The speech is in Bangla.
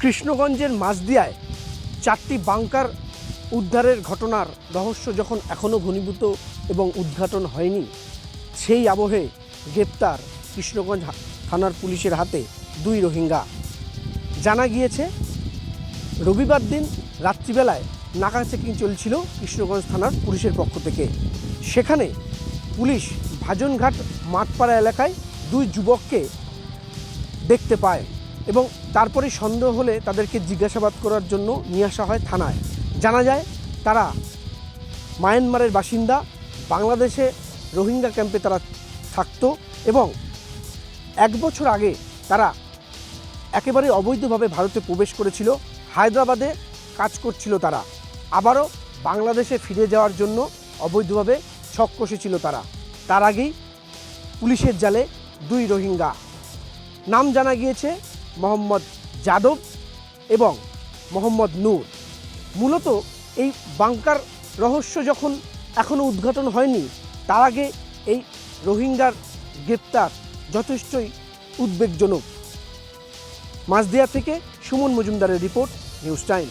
কৃষ্ণগঞ্জের মাঝদিয়ায় চারটি বাংকার উদ্ধারের ঘটনার রহস্য যখন এখনও ঘনীভূত এবং উদ্ঘাটন হয়নি, সেই আবহে গ্রেপ্তার কৃষ্ণগঞ্জ থানার পুলিশের হাতে দুই রোহিঙ্গা। জানা গিয়েছে, রবিবার দিন রাত্রিবেলায় নাকা চেকিং চলছিল কৃষ্ণগঞ্জ থানার পুলিশের পক্ষ থেকে। সেখানে পুলিশ ভাজনঘাট মাঠপাড়া এলাকায় দুই যুবককে দেখতে পায়। এবং তারপরে সন্দেহ হলে তাদেরকে জিজ্ঞাসাবাদ করার জন্য নিয়ে আসা হয় থানায়। জানা যায়, তারা মায়ানমারের বাসিন্দা, বাংলাদেশে রোহিঙ্গা ক্যাম্পে তারা থাকতো এবং এক বছর আগে তারা একেবারে অবৈধভাবে ভারতে প্রবেশ করেছিল। হায়দ্রাবাদে কাজ করছিল তারা। আবারও বাংলাদেশে ফিরে যাওয়ার জন্য অবৈধভাবে ছক কষেছিল তারা। তার আগেই পুলিশের জালে দুই রোহিঙ্গা। নাম জানা গিয়েছে মোহাম্মদ যাদব এবং মোহাম্মদ নূর। মূলত এই বাংকার রহস্য যখন এখনও উদ্ঘাটন হয়নি, তার আগে এই রোহিঙ্গার গ্রেপ্তার যথেষ্টই উদ্বেগজনক। মাঝদিয়া থেকে সুমন মজুমদারের রিপোর্ট, নিউজ টাইম।